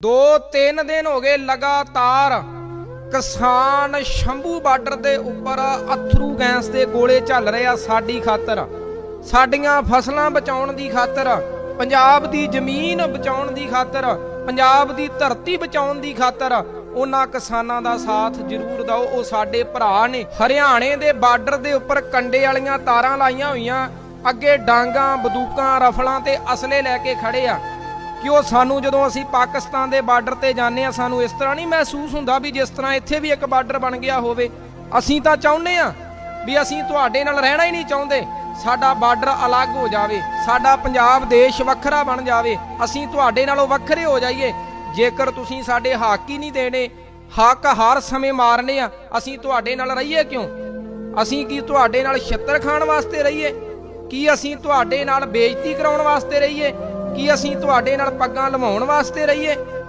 ਦੋ ਤਿੰਨ ਦਿਨ ਹੋ ਗਏ ਲਗਾਤਾਰ ਕਿਸਾਨ ਸ਼ੰਭੂ ਬਾਰਡਰ ਦੇ ਉੱਪਰ ਅਥਰੂ ਗੈਸ ਦੇ ਗੋਲੇ ਚੱਲ ਰਹੇ ਆ ਸਾਡੀ ਖਾਤਰ। ਸਾਡੀਆਂ ਫਸਲਾਂ ਬਚਾਉਣ ਦੀ ਖਾਤਰ, ਪੰਜਾਬ ਦੀ ਜ਼ਮੀਨ ਬਚਾਉਣ ਦੀ ਖਾਤਰ, ਪੰਜਾਬ ਦੀ ਧਰਤੀ ਬਚਾਉਣ ਦੀ ਖਾਤਰ ਉਹਨਾਂ ਕਿਸਾਨਾਂ ਦਾ ਸਾਥ ਜ਼ਰੂਰ ਦਿਓ। ਉਹ ਸਾਡੇ ਭਰਾ ਨੇ ਹਰਿਆਣੇ ਦੇ ਬਾਰਡਰ ਦੇ ਉੱਪਰ ਕੰਡੇ ਵਾਲੀਆਂ ਤਾਰਾਂ ਲਾਈਆਂ ਹੋਈਆਂ। ਅੱਗੇ ਡਾਂਗਾ, ਬੰਦੂਕਾਂ, ਰਫਲਾਂ ਤੇ ਅਸਲੇ ਲੈ ਕੇ ਖੜੇ ਆ। ਕਿ ਉਹ ਸਾਨੂੰ ਜਦੋਂ ਅਸੀਂ ਪਾਕਿਸਤਾਨ ਦੇ ਬਾਰਡਰ ਤੇ ਜਾਂਦੇ ਆ ਸਾਨੂੰ ਇਸ ਤਰ੍ਹਾਂ ਨਹੀਂ ਮਹਿਸੂਸ ਹੁੰਦਾ ਵੀ ਜਿਸ ਤਰ੍ਹਾਂ ਇੱਥੇ ਵੀ ਇੱਕ ਬਾਰਡਰ ਬਣ ਗਿਆ ਹੋਵੇ। ਅਸੀਂ ਤਾਂ ਚਾਹੁੰਦੇ ਆ ਵੀ ਅਸੀਂ ਤੁਹਾਡੇ ਨਾਲ ਰਹਿਣਾ ਹੀ ਨਹੀਂ ਚਾਹੁੰਦੇ। ਸਾਡਾ ਬਾਰਡਰ ਅਲੱਗ ਹੋ ਜਾਵੇ, ਸਾਡਾ ਪੰਜਾਬ ਦੇਸ਼ ਵੱਖਰਾ ਬਣ ਜਾਵੇ। ਅਸੀਂ ਤੁਹਾਡੇ ਨਾਲੋਂ ਵੱਖਰੇ ਹੋ ਜਾਈਏ। ਜੇਕਰ ਤੁਸੀਂ ਸਾਡੇ ਹੱਕ ਹੀ ਨਹੀਂ ਦੇਣੇ, ਹੱਕ ਹਰ ਸਮੇਂ ਮਾਰਨੇ ਆ, ਅਸੀਂ ਤੁਹਾਡੇ ਨਾਲ ਰਹੀਏ ਕਿਉਂ? ਅਸੀਂ ਕੀ ਤੁਹਾਡੇ ਨਾਲ ਛਿੱਤਰ ਖਾਣ ਵਾਸਤੇ ਰਹੀਏ? ਕੀ ਅਸੀਂ ਤੁਹਾਡੇ ਨਾਲ ਬੇਇੱਜ਼ਤੀ ਕਰਾਉਣ ਵਾਸਤੇ ਰਹੀਏ? ਕੀ ਅਸੀਂ ਤੁਹਾਡੇ ਨਾਲ ਪੱਗਾਂ ਲਵਾਉਣ ਵਾਸਤੇ ਰਹੀਏ?